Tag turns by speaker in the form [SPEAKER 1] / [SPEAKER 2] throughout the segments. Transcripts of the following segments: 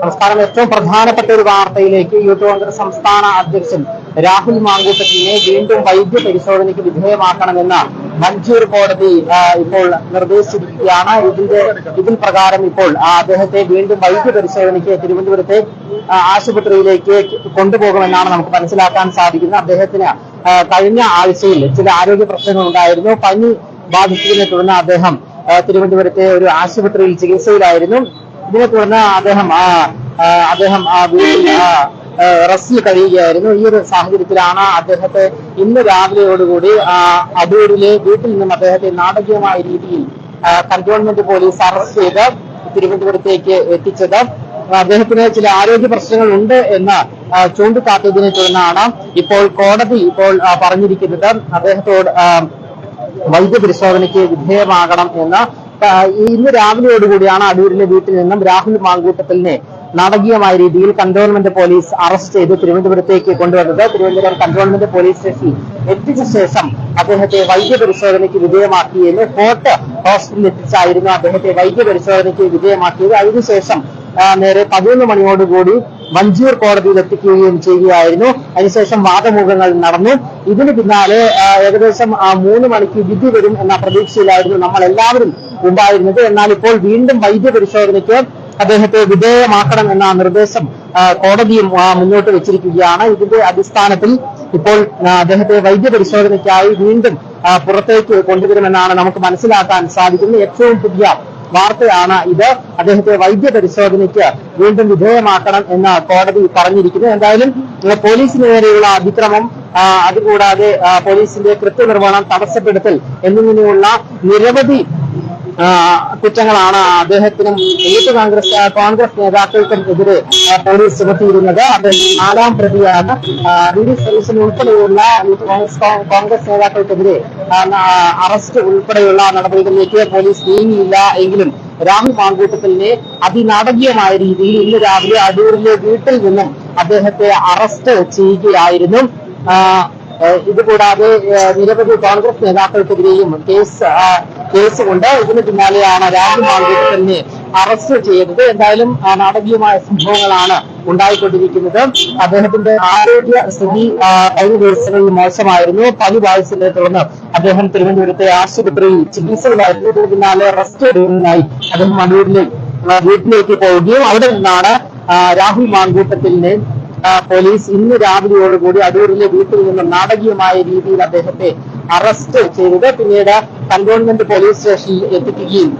[SPEAKER 1] നമസ്കാരം ഏറ്റവും പ്രധാനപ്പെട്ട ഒരു വാർത്തയിലേക്ക് യൂത്ത് കോൺഗ്രസ് സംസ്ഥാന അധ്യക്ഷൻ രാഹുൽ മാങ്കൂട്ടത്തിനെ വീണ്ടും വൈദ്യ പരിശോധനയ്ക്ക് വിധേയമാക്കണമെന്ന് മഞ്ചൂർ കോടതി ഇപ്പോൾ നിർദ്ദേശിച്ചിരിക്കുകയാണ്. ഇതിന്റെ ഇതിൽ പ്രകാരം ഇപ്പോൾ അദ്ദേഹത്തെ വീണ്ടും വൈദ്യ പരിശോധനയ്ക്ക് തിരുവനന്തപുരത്തെ ആശുപത്രിയിലേക്ക് കൊണ്ടുപോകുമെന്നാണ് നമുക്ക് മനസ്സിലാക്കാൻ സാധിക്കുന്നത്. അദ്ദേഹത്തിന് കഴിഞ്ഞ ആഴ്ചയിൽ ചില ആരോഗ്യ പ്രശ്നങ്ങൾ ഉണ്ടായിരുന്നു പനി ബാധിച്ചതിനെ തുടർന്ന് അദ്ദേഹം തിരുവനന്തപുരത്തെ ഒരു ആശുപത്രിയിൽ ചികിത്സയിലായിരുന്നു. ഇതിനെ തുടർന്ന് അദ്ദേഹം ആ അദ്ദേഹം ആ വീട്ടിൽ ആ, കഴിയുകയായിരുന്നു. ഈ ഒരു സാഹചര്യത്തിലാണ് അദ്ദേഹത്തെ ഇന്ന് രാവിലെയോടുകൂടി അടൂരിലെ വീട്ടിൽ നിന്നും അദ്ദേഹത്തെ നാടകീയമായ രീതിയിൽ കൺട്രോൾമെന്റ് പോലീസ് അറസ്റ്റ് ചെയ്ത് തിരുവനന്തപുരത്തേക്ക് എത്തിച്ചത്. അദ്ദേഹത്തിന് ചില ആരോഗ്യ പ്രശ്നങ്ങൾ ഉണ്ട് എന്ന് ചൂണ്ടിക്കാട്ടിയതിനെ തുടർന്നാണ് ഇപ്പോൾ കോടതി ഇപ്പോൾ പറഞ്ഞിരിക്കുന്നത്. അദ്ദേഹത്തോട് വൈദ്യപരിശോധനയ്ക്ക് വിധേയമാകണം എന്ന് ഇന്ന് രാവിലെയോടുകൂടിയാണ് അടൂരിലെ വീട്ടിൽ നിന്നും രാഹുൽ മാങ്കൂട്ടത്തിലിനെ നാടകീയമായ രീതിയിൽ കന്റോൺമെന്റ് പോലീസ് അറസ്റ്റ് ചെയ്ത് തിരുവനന്തപുരത്തേക്ക് കൊണ്ടുവന്നത്. തിരുവനന്തപുരം കന്റോൺമെന്റ് പോലീസ് സ്റ്റേഷനിൽ എത്തിച്ച ശേഷം അദ്ദേഹത്തെ വൈദ്യപരിശോധനയ്ക്ക് വിധേയമാക്കിയെന്ന് ഫോർട്ട് ഹോസ്പിറ്റലിൽ എത്തിച്ചായിരുന്നു അദ്ദേഹത്തെ വൈദ്യപരിശോധനയ്ക്ക് വിധേയമാക്കിയത്. അതിനുശേഷം നേരെ പതിനൊന്ന് മണിയോടുകൂടി വഞ്ചൂർ കോടതിയിൽ എത്തിക്കുകയും ചെയ്യുകയായിരുന്നു. അതിനുശേഷം വാദമുഖങ്ങൾ നടന്നു. ഇതിന് പിന്നാലെ ഏകദേശം മൂന്ന് മണിക്ക് വിധി വരും എന്ന പ്രതീക്ഷയിലായിരുന്നു നമ്മൾ എല്ലാവരും ഉണ്ടായിരുന്നത്. എന്നാൽ ഇപ്പോൾ വീണ്ടും വൈദ്യ പരിശോധനയ്ക്ക് അദ്ദേഹത്തെ വിധേയമാക്കണം എന്ന നിർദ്ദേശം കോടതിയും മുന്നോട്ട് വെച്ചിരിക്കുകയാണ്. ഇതിന്റെ അടിസ്ഥാനത്തിൽ ഇപ്പോൾ അദ്ദേഹത്തെ വൈദ്യ പരിശോധനയ്ക്കായി വീണ്ടും പുറത്തേക്ക് കൊണ്ടുവരുമെന്നാണ് നമുക്ക് മനസ്സിലാക്കാൻ സാധിക്കുന്നത്. ഏറ്റവും പുതിയ വാർത്തയാണ് ഇത്. അദ്ദേഹത്തെ വൈദ്യ പരിശോധനയ്ക്ക് വീണ്ടും വിധേയമാക്കണം എന്ന് കോടതി പറഞ്ഞിരിക്കുന്നു. എന്തായാലും പോലീസിന് നേരെയുള്ള അതിക്രമം അതുകൂടാതെ പോലീസിന്റെ കൃത്യനിർവഹണം തടസ്സപ്പെടുത്തൽ എന്നിങ്ങനെയുള്ള നിരവധി കുറ്റങ്ങളാണ് അദ്ദേഹത്തിനും യൂത്ത് കോൺഗ്രസ് കോൺഗ്രസ് നേതാക്കൾക്കും എതിരെ പോലീസ് ചുമത്തിയിരുന്നത്. അദ്ദേഹം നാലാം പ്രതിയാണ്. വി ഡി സതീശൻ ഉൾപ്പെടെയുള്ള കോൺഗ്രസ് നേതാക്കൾക്കെതിരെ അറസ്റ്റ് ഉൾപ്പെടെയുള്ള നടപടികളിലേക്ക് പോലീസ് നീങ്ങിയില്ല എങ്കിലും രാഹുൽ മാങ്കൂട്ടത്തിലിനെ അതിനാടകീയമായ രീതിയിൽ ഇന്ന് രാവിലെ അടൂരിലെ വീട്ടിൽ നിന്നും അദ്ദേഹത്തെ അറസ്റ്റ് ചെയ്യുകയായിരുന്നു. ഇതുകൂടാതെ നിരവധി കോൺഗ്രസ് നേതാക്കൾക്കെതിരെയും കേസ് കേസുകൊണ്ട് ഇതിന് പിന്നാലെയാണ് രാഹുൽ മാങ്കൂട്ടത്തിനെ അറസ്റ്റ് ചെയ്തത്. എന്തായാലും നാടകീയമായ സംഭവങ്ങളാണ് ഉണ്ടായിക്കൊണ്ടിരിക്കുന്നത്. അദ്ദേഹത്തിന്റെ ആരോഗ്യ സ്ഥിതി കഴിഞ്ഞ ദിവസങ്ങളിൽ മോശമായിരുന്നു. പനി ബാധിച്ചതിനെ തുടർന്ന് അദ്ദേഹം തിരുവനന്തപുരത്തെ ആശുപത്രിയിൽ ചികിത്സയിലായിരുന്നു. പിന്നാലെ റെസ്റ്റ് എടുക്കുന്നതിനായി അദ്ദേഹം അടൂരിലെ വീട്ടിലേക്ക് പോവുകയും അവിടെ നിന്നാണ് രാഹുൽ മാങ്കൂട്ടത്തിലിനെ പോലീസ് ഇന്ന് രാവിലെയോടുകൂടി അടൂരിലെ വീട്ടിൽ നിന്ന് നാടകീയമായ രീതിയിൽ അദ്ദേഹത്തെ അറസ്റ്റ് ചെയ്തത്. പിന്നീട് കന്റോൺമെന്റ് പോലീസ് സ്റ്റേഷനിൽ എത്തിക്കുകയും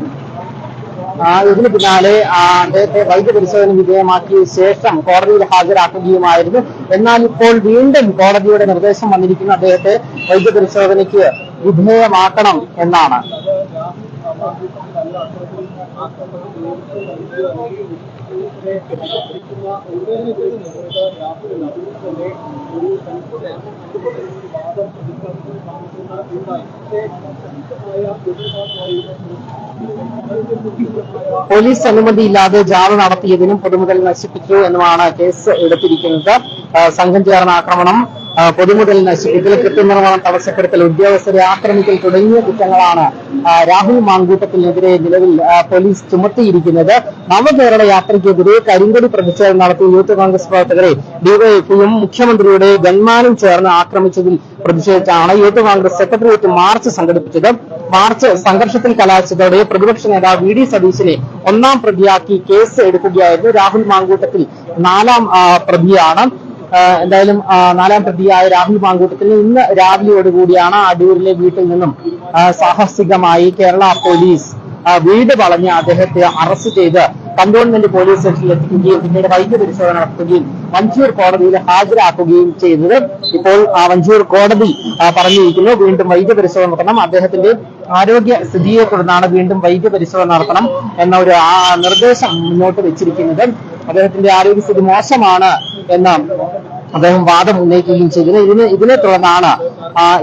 [SPEAKER 1] ഇതിന് പിന്നാലെ അദ്ദേഹത്തെ വൈദ്യപരിശോധന വിധേയമാക്കിയ ശേഷം കോടതിയിൽ ഹാജരാക്കുകയുമായിരുന്നു. എന്നാൽ ഇപ്പോൾ വീണ്ടും കോടതിയുടെ നിർദ്ദേശം വന്നിരിക്കുന്ന അദ്ദേഹത്തെ വൈദ്യപരിശോധനയ്ക്ക് വിധേയമാക്കണം എന്നാണ്. 行きたい。പോലീസ് അനുമതിയില്ലാതെ ജാഥ നടത്തിയതിനും പൊതുമുതൽ നശിപ്പിച്ചു എന്നുമാണ് കേസ് എടുത്തിരിക്കുന്നത്. സംഘം ചേർന്ന ആക്രമണം പൊതുമുതൽ നശിപ്പിക്കൽ കൃത്യനിർവഹണം തടസ്സപ്പെടുത്തൽ ഉദ്യോഗസ്ഥരെ ആക്രമിക്കൽ തുടങ്ങിയ കുറ്റങ്ങളാണ് രാഹുൽ മാങ്കൂട്ടത്തിനെതിരെ നിലവിൽ പോലീസ് ചുമത്തിയിരിക്കുന്നത്. നവകേരള യാത്രയ്ക്കെതിരെ കരിങ്കൊടി പ്രതിഷേധം നടത്തിയ യൂത്ത് കോൺഗ്രസ് പ്രവർത്തകരെ ഡിവൈഎഫ്ഐയും മുഖ്യമന്ത്രിയുടെ ഗൺമാനും ചേർന്ന് ആക്രമിച്ചതിൽ പ്രതിഷേധിച്ചാണ് യൂത്ത് കോൺഗ്രസ് സെക്രട്ടേറിയറ്റ് മാർച്ച് സംഘടിപ്പിച്ചത്. മാർച്ച് സംഘർഷത്തിൽ കലാശിച്ചതോടെ പ്രതിപക്ഷ നേതാവ് വി ഡി സതീശിനെ ഒന്നാം പ്രതിയാക്കി കേസ് എടുക്കുകയായിരുന്നു. രാഹുൽ മാങ്കൂട്ടത്തിൽ നാലാം പ്രതിയാണ്. എന്തായാലും നാലാം പ്രതിയായ രാഹുൽ മാങ്കൂട്ടത്തിന് ഇന്ന് രാവിലെയോടുകൂടിയാണ് അടൂരിലെ വീട്ടിൽ നിന്നും സാഹസികമായി കേരള പോലീസ് വീട് വളഞ്ഞ് അദ്ദേഹത്തെ അറസ്റ്റ് ചെയ്ത് കന്റോൺമെന്റ് പോലീസ് സ്റ്റേഷനിൽ എത്തിക്കുകയും പിന്നീട് വൈദ്യ പരിശോധന നടത്തുകയും വഞ്ചൂർ കോടതിയിൽ ഹാജരാക്കുകയും ചെയ്തത്. ഇപ്പോൾ ആ വഞ്ചൂർ കോടതി പറഞ്ഞിരിക്കുന്നു വീണ്ടും വൈദ്യ പരിശോധന നടത്തണം. അദ്ദേഹത്തിന്റെ ആരോഗ്യ സ്ഥിതിയെ തുടർന്നാണ് വീണ്ടും വൈദ്യ പരിശോധന നടത്തണം എന്ന ഒരു നിർദ്ദേശം മുന്നോട്ട് വെച്ചിരിക്കുന്നത്. അദ്ദേഹത്തിന്റെ ആരോഗ്യസ്ഥിതി മോശമാണ് എന്ന് അദ്ദേഹം വാദം ഉന്നയിക്കുകയും ചെയ്തത് ഇതിന് ഇതിനെ തുടർന്നാണ്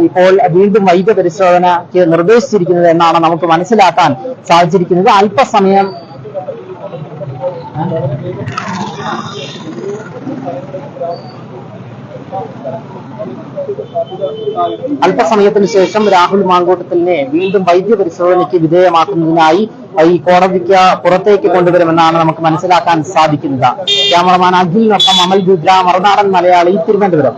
[SPEAKER 1] ഇപ്പോൾ വീണ്ടും വൈദ്യ പരിശോധനയ്ക്ക് നിർദ്ദേശിച്ചിരിക്കുന്നത് എന്നാണ് നമുക്ക് മനസ്സിലാക്കാൻ സാധിച്ചിരിക്കുന്നത്. അല്പസമയം അല്പസമയത്തിന് ശേഷം രാഹുൽ മാങ്കോട്ടത്തിലിനെ വീണ്ടും വൈദ്യ പരിശോധനയ്ക്ക് വിധേയമാക്കുന്നതിനായി ഈ കോടതിക്ക് പുറത്തേക്ക് കൊണ്ടുവരുമെന്നാണ് നമുക്ക് മനസ്സിലാക്കാൻ സാധിക്കുന്നത്. ക്യാമറമാൻ അഖിലിനൊപ്പം അമൽ ഗുദ്ര മറുനാടൻ മലയാളി തിരുവനന്തപുരം.